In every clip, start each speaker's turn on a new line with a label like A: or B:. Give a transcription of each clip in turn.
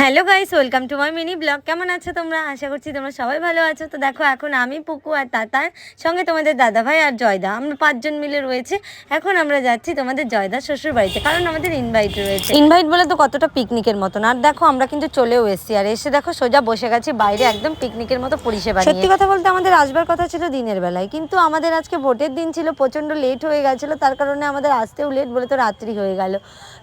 A: Hello guys welcome to my mini vlog. কেমন আছো তোমরা? আশা করছি তোমরা সবাই ভালো আছো। তো দেখো এখন আমি পুকু আর তাতার সঙ্গে তোমাদের দাদাভাই আর জয়দা। আমরা পাঁচজন মিলে রয়েছে। এখন আমরা যাচ্ছি তোমাদের জয়দা শ্বশুর বাড়িতে কারণ আমাদের ইনভাইট রয়েছে। ইনভাইট বলে তো কতটা পিকনিকের মতন। আর দেখো আমরা কিন্তু চলেও এসেছি। আর এসে দেখো সোজা বসে গেছি বাইরে একদম পিকনিকের মতো পরিষেবা সত্যি কথা বলতে আমাদের আসবার কথা ছিল দিনের বেলায়। কিন্তু আমাদের আজকে ভোটের দিন ছিল প্রচণ্ড লেট হয়ে গেছিল। তার কারণে আমাদের আসতেও লেট বলে তো রাত্রি হয়ে গেল।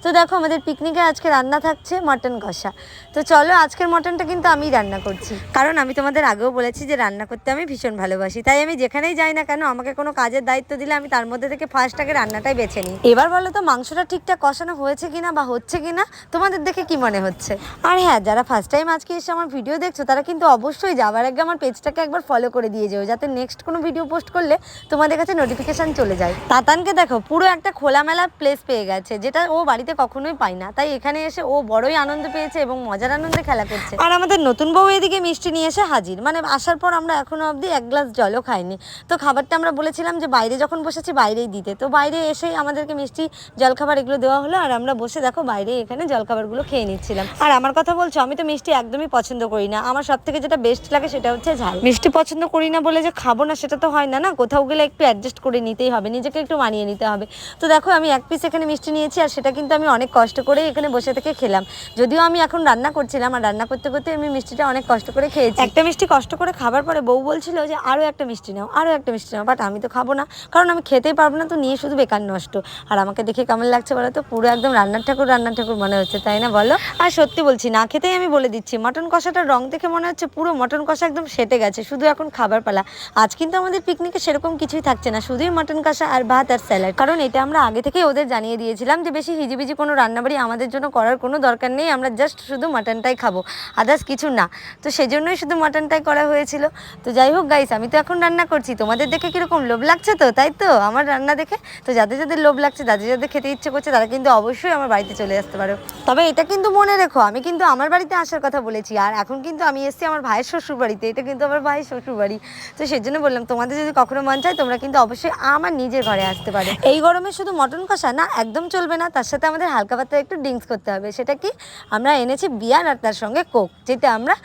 A: তো দেখো আমাদের পিকনিকে আজকে রান্না থাকছে মটন কষা। তো চলো, আজকের মটনটা কিন্তু আমি রান্না করছি। কারণ আমি তোমাদের আগেও বলেছি যে রান্না করতে আমি ভীষণ ভালোবাসি। তাই আমি যেখানেই যাই না কেন, আমাকে কোনো কাজের দায়িত্ব দিলে আমি তার মধ্যে থেকে ফার্স্ট আগে রান্নাটাই বেছে নিই। এবার বলো তো, মাংসটা ঠিকঠাক কষানো হয়েছে কিনা বা হচ্ছে কিনা, তোমাদের দেখে কি মনে হচ্ছে? আর হ্যাঁ যারা ফার্স্ট টাইম আজকে এসে আমার ভিডিও দেখছ, তারা কিন্তু অবশ্যই যাওয়ার আগে আমার পেজটাকে একবার ফলো করে দিয়ে যেও, যাতে নেক্সট কোনো ভিডিও পোস্ট করলে তোমাদের কাছে নোটিফিকেশন চলে যায়। তাতানকে দেখো, পুরো একটা খোলামেলা প্লেস পেয়ে গেছে, যেটা ও বাড়িতে কখনোই পায় না। তাই এখানে এসে ও বড়ই আনন্দ পেয়েছে এবং মজার আনন্দে খেলা করছে। আর আমাদের নতুন বউ এদিকে মিষ্টি নিয়ে এসে হাজির। মানে আসার পর আমরা এখনও অবধি এক গ্লাস জলও খাইনি। তো খাবারটা আমরা বলেছিলাম যে বাইরে যখন বসেছি বাইরেই দিতে। তো বাইরে এসেই আমাদেরকে মিষ্টি জলখাবার এগুলো দেওয়া হলো আর আমরা বসে দেখো বাইরে এখানে জলখাবারগুলো খেয়ে নিচ্ছিলাম। আর আমার কথা বলছো, আমি তো মিষ্টি একদমই পছন্দ করি না। আমার সব থেকে যেটা বেস্ট লাগে সেটা হচ্ছে ঝাল। মিষ্টি পছন্দ করি না বলে যে খাব না সেটা তো হয় না না? কোথাও গেলে একটু অ্যাডজাস্ট করে নিতেই হবে, নিজেকে একটু মানিয়ে নিতে হবে। তো দেখো আমি এক পিস এখানে মিষ্টি নিয়েছি আর সেটা কিন্তু আমি অনেক কষ্ট করে এখানে বসে থেকে খেলাম। যদিও আমি এখন রান্না করছিলাম আর রান্না করতে করতে আমি মিষ্টিটা অনেক কষ্ট করে খেয়েছি। একটা মিষ্টি কষ্ট করে খাবার পরে বউ বলছিল যে আরও একটা মিষ্টি নাও আরও একটা মিষ্টি নাও বাট আমি তো খাব না। কারণ আমি খেতেই পারব না, তো নিয়ে শুধু বেকার নষ্ট। আর আমাকে দেখে কেমন লাগছে বলো তো? পুরো একদম রান্নার ঠাকুর রান্নার ঠাকুর মনে হচ্ছে, তাই না বলো? আর সত্যি বলছি, না খেতেই আমি বলে দিচ্ছি, মটন কষাটার রং দেখে মনে হচ্ছে পুরো মটন কষা একদম সেটে গেছে, শুধু এখন খাবার পালা। আজ কিন্তু আমাদের পিকনিকে সেরকম কিছুই থাকছে না, শুধুই মটন কষা আর ভাত আর স্যালাড কারণ এটা আমরা আগে থেকেই ওদের জানিয়ে দিয়েছিলাম যে, বেশি হিজিবিজি কোনো রান্নাবাড়ি আমাদের জন্য করার কোনো দরকার নেই, আমরা জাস্ট শুধু মাটনটাই খাব আদার্স কিছু না। তো সেজন্যই শুধু মাটনটাই করা হয়েছিল। তো যাই হোক গাইস আমি তো এখন রান্না করছি। তোমাদের দেখে কীরকম লোভ লাগছে তো, তাই তো? আমার রান্না দেখে, তো যাদের যাদের লোভ লাগছে, যাদের যাদের খেতে ইচ্ছে করছে, তারা কিন্তু অবশ্যই আমার বাড়িতে চলে আসতে পারো। তবে এটা কিন্তু মনে রেখো, আমি কিন্তু আমার বাড়িতে আসার কথা বলেছি, আর এখন কিন্তু আমি এসেছি আমার ভাইয়ের শ্বশুর বাড়িতে এটা কিন্তু আমার ভাইয়ের শ্বশুর বাড়ি তো সেজন্য বললাম, তোমাদের যদি কখনো মন চায়, তোমরা কিন্তু অবশ্যই আমার নিজের ঘরে আসতে পারো। এই গরমে শুধু মটন কষা না, একদম চলবে না। তার সাথে আমাদের হালকা পাতলা একটু ড্রিঙ্কস করতে হবে। সেটা কি? আমরা এনেছি বিয়ার আর তার সঙ্গে কোক যেটা আমরা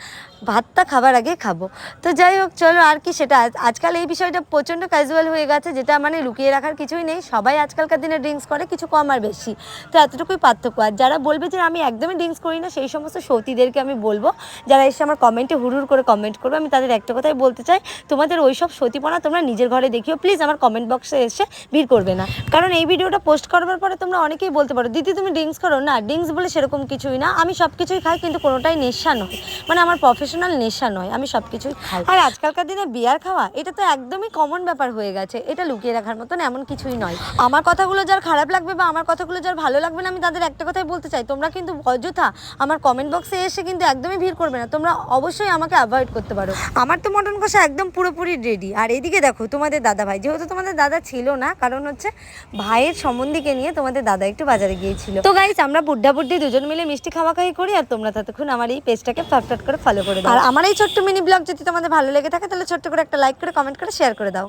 A: ভাতটা খাবার আগে খাব। তো যাই হোক, চলো আর কি সেটা আজকাল এই বিষয়টা প্রচণ্ড ক্যাজুয়াল হয়ে গেছে, যেটা মানে লুকিয়ে রাখার কিছুই নেই। সবাই আজকালকার দিনে ড্রিঙ্কস করে, কিছু কম আর বেশি। তো এতটুকুই পার্থক্য। আর যারা বলবে যে আমি একদমই ড্রিঙ্কস করি না, সেই সমস্ত সতীদেরকে আমি বলব, যারা এসে আমার কমেন্টে হুড়ুর করে কমেন্ট করবে, আমি তাদের একটা কথাই বলতে চাই, তোমাদের ওই সব সতীপনা তোমরা নিজের ঘরে দেখিও। প্লিজ আমার কমেন্ট বক্সে এসে ভিড় করবে না। কারণ এই ভিডিওটা পোস্ট করবার পরে তোমরা অনেকেই বলতে পারো, দিদি, তুমি ড্রিঙ্কস করো না। ড্রিঙ্কস বলে সেরকম কিছুই না। আমি সব কিছুই খাই, কিন্তু কোনোটাই নেশা নয়। মানে আমার প্রফেশনাল নেশা নয় আমি সব কিছুই খাই আর আজকালকার দিনে বিয়ার খাওয়া এটা তো একদমই কমন ব্যাপার হয়ে গেছে এটা লুকিয়ে রাখার মতন এমন কিছুই নয়। আমার কথাগুলো যার খারাপ লাগবে বা আমার কথাগুলো যার ভালো লাগবে না আমি তাদের একটা কথাই বলতে চাই তোমরা কিন্তু অযথা আমার কমেন্ট বক্সে এসে কিন্তু একদমই ভিড় করবে না তোমরা অবশ্যই আমাকে অ্যাভয়েড করতে পারো। আমার তো মটন কষা একদম পুরোপুরি রেডি আর এইদিকে দেখো তোমাদের দাদা ভাই যেহেতু তোমাদের দাদা ছিল না কারণ হচ্ছে ভাইয়ের সম্বন্ধীকে নিয়ে তোমাদের দাদা একটু বাজারে গিয়েছিল। তো গাইস আমরা বুড্ডা বুড্ডি দুজন মিলে মিষ্টি খাওয়া খাওয়াই করি আর তোমরা ততক্ষণ আমার এই পেজটাকে ফ্যাপটাট করে ফলো করে দাও। আর আমার এই ছোট্ট মিনি ব্লগ যদি তোমাদের ভালো লেগে থাকে, তাহলে ছোট্ট করে একটা লাইক করে কমেন্ট করে শেয়ার করে দাও।